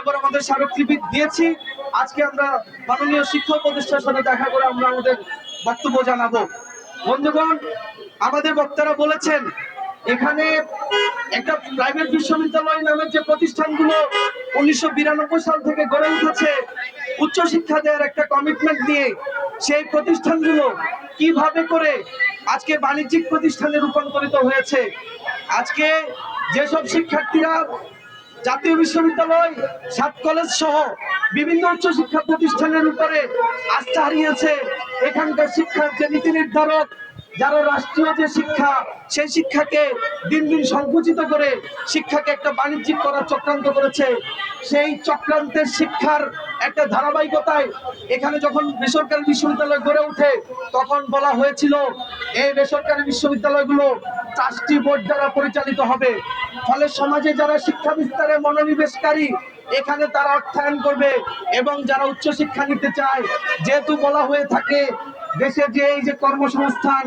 বরাবর আমাদের স্মারকলিপি দিয়েছি। আজকে আমরা মাননীয় শিক্ষা উপদেষ্টার সাথে দেখা করে আমরা আমাদের বক্তব্য জানাব। বন্ধুগণ, আমাদের বক্তারা বলেছেন, এখানে একটা প্রাইভেট বিশ্ববিদ্যালয় নামের যে প্রতিষ্ঠানগুলো উনিশশো বিরানব্বই সাল থেকে গড়ে উঠেছে, উচ্চশিক্ষা দেওয়ার একটা কমিটমেন্ট নিয়ে সেই প্রতিষ্ঠানগুলো কীভাবে করে আজকে বাণিজ্যিক প্রতিষ্ঠানে রূপান্তরিত হয়েছে? আজকে যেসব শিক্ষার্থীরা জাতীয় বিশ্ববিদ্যালয়, সাত কলেজ সহ বিভিন্ন উচ্চ শিক্ষা প্রতিষ্ঠানের উপরে আস্থা হারিয়েছে। এখানকার শিক্ষার যে নীতি নির্ধারক, যারা রাষ্ট্রীয় যে শিক্ষা, সেই শিক্ষাকে দিন দিন সংকুচিত করে শিক্ষাকে একটা বাণিজ্যিক করার চক্রান্ত করেছে। সেই চক্রান্তের শিক্ষার একটা ধারাবাহিকতায় এখানে যখন বেসরকারি বিশ্ববিদ্যালয় গড়ে ওঠে, তখন বলা হয়েছিল, এই বেসরকারি বিশ্ববিদ্যালয়গুলো ট্রাস্টি বোর্ড দ্বারা পরিচালিত হবে। ফলে সমাজে যারা শিক্ষা বিস্তারে মনোনিবেশকারী, এখানে তারা অর্থায়ন করবে এবং যারা উচ্চ শিক্ষা নিতে চায়, যেহেতু বলা হয়ে থাকে, দেশে যে এই যে কর্মসংস্থান,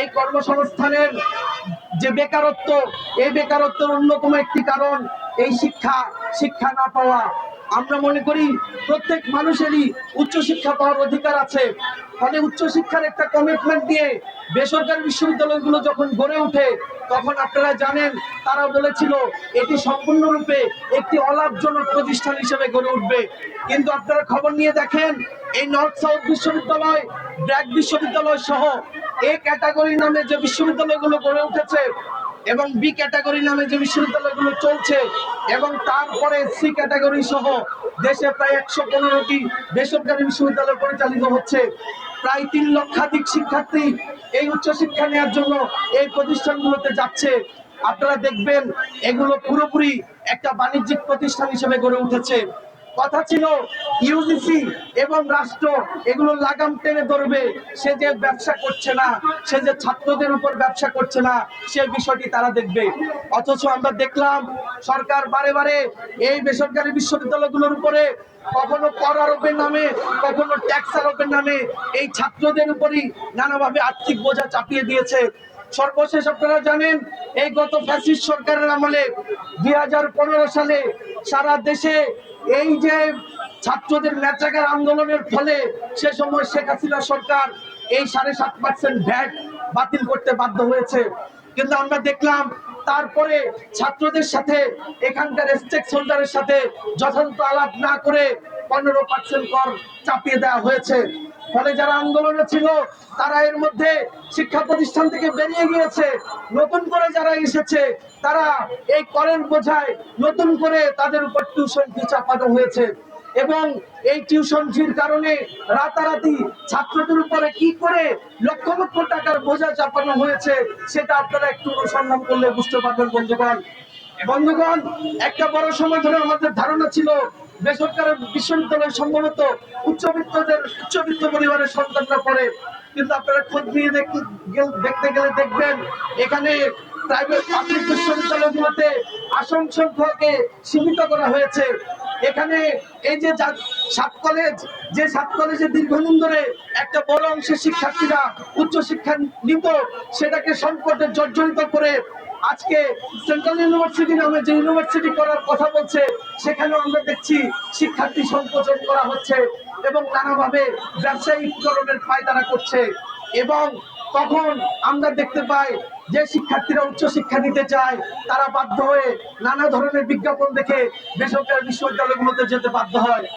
এই কর্মসংস্থানের যে বেকারত্ব, এই বেকারত্বের অন্যতম একটি কারণ এই শিক্ষা শিক্ষা না পাওয়া, আমরা মনে করি প্রত্যেক মানুষেরই উচ্চশিক্ষা পাওয়ার অধিকার আছে। ফলে উচ্চশিক্ষার একটা কমিটমেন্ট দিয়ে বেসরকারি বিশ্ববিদ্যালয়গুলো যখন গড়ে ওঠে, তখন আপনারা জানেন তারা বলেছিল, এটি সম্পূর্ণরূপে একটি অলাভজনক প্রতিষ্ঠান হিসেবে গড়ে উঠবে। কিন্তু আপনারা খবর নিয়ে দেখেন, এই নর্থ সাউথ বিশ্ববিদ্যালয় ব্র্যাক বিশ্ববিদ্যালয় সহ এ ক্যাটাগরি নামে যে বিশ্ববিদ্যালয়গুলো গড়ে উঠেছে এবং বি ক্যাটাগরি নামে যে বিশ্ববিদ্যালয়গুলো চলছে এবং তারপরে সি ক্যাটাগরি সহ দেশে প্রায় একশো পনেরোটি বেসরকারি বিশ্ববিদ্যালয় পরিচালিত হচ্ছে। প্রায় তিন লক্ষাধিক শিক্ষার্থী এই উচ্চশিক্ষা নেওয়ার জন্য এই প্রতিষ্ঠানগুলোতে যাচ্ছে। আপনারা দেখবেন এগুলো পুরোপুরি একটা বাণিজ্যিক প্রতিষ্ঠান হিসেবে গড়ে উঠেছে। কথা ছিল ইউজিসি এবং রাষ্ট্র এগুলো লাগাম টেনে ধরবে। সে যে ব্যবসা করছে না, সে যে ছাত্রদের উপর ব্যবসা করছে না, সে বিষয়টি তারা দেখবে। অথচ আমরা দেখলাম, সরকার বারে বারে এই বেসরকারি বিশ্ববিদ্যালয়গুলোর উপরে কখনো কর আরোপের নামে, কখনো ট্যাক্স আরোপের নামে এই ছাত্রদের উপরই নানাভাবে আর্থিক বোঝা চাপিয়ে দিয়েছে। সর্বশেষ আপনারা জানেন, এই গত ফ্যাসিস্ট সরকারের আমলে দুই হাজার পনেরো সালে সারা দেশে এই যে ছাত্রদের ন্যাচাকার আন্দোলনের ফলে সে সময় শেখ হাসিনা সরকার এই সাড়ে সাত পার্সেন্ট ভ্যাট বাতিল করতে বাধ্য হয়েছে। কিন্তু আমরা দেখলাম তারপরে ছাত্রদের সাথে এখানকার স্টেক হোল্ডারের সাথে যথাযথ আলাপ না করে পনেরো পার্সেন্ট কর চাপিয়ে দেওয়া হয়েছে। ফলে যারা আন্দোলনে ছিল, তারা এর মধ্যে শিক্ষা প্রতিষ্ঠান থেকে বেরিয়ে গিয়েছে। নতুন করে যারা এসেছে, তারা এই করের বোঝায় নতুন করে তাদের উপর টিউশন ফি চাপানো হয়েছে। এবং এই টিউশন ফির কারণে রাতারাতি ছাত্রদের উপরে কি করে লক্ষ লক্ষ টাকার বোঝা চাপানো হয়েছে, সেটা আপনারা একটু অনুসন্ধান করলে বুঝতে পারবেন, বন্ধুগণ। বন্ধুগণ, একটা বড় সময় ধরে আমাদের ধারণা ছিল বেসরকারি বিশ্ববিদ্যালয় সম্ভবত উচ্চবিত্তদের উচ্চবিত্ত পরিবারের সন্তানরা পড়ে। কিন্তু আপনারা খোঁজ নিয়ে দেখ- দেখতে গেলে দেখবেন, এখানে প্রাইভেট পাবলিক বিশ্ববিদ্যালয়গুলোতে আসন সংখ্যাকে সীমিত করা হয়েছে। এখানে এই যে সাত কলেজ যে সাত কলেজে দীর্ঘদিন ধরে একটা বড় অংশের শিক্ষার্থীরা উচ্চশিক্ষা নিত, সেটাকে সংকটে জর্জরিত করে আজকে সেন্ট্রাল ইউনিভার্সিটি নামে যে ইউনিভার্সিটি করার কথা বলছে, সেখানেও আমরা দেখছি শিক্ষার্থী সংকোচন করা হচ্ছে এবং নানাভাবে ব্যবসায়িকরণের পায়তারা করছে। এবং তখন আমরা দেখতে পাই যে শিক্ষার্থীরা উচ্চশিক্ষা নিতে চায়, তারা বাধ্য হয়ে নানা ধরনের বিজ্ঞাপন দেখে বেসরকারি বিশ্ববিদ্যালয়গুলোতে যেতে বাধ্য হয়।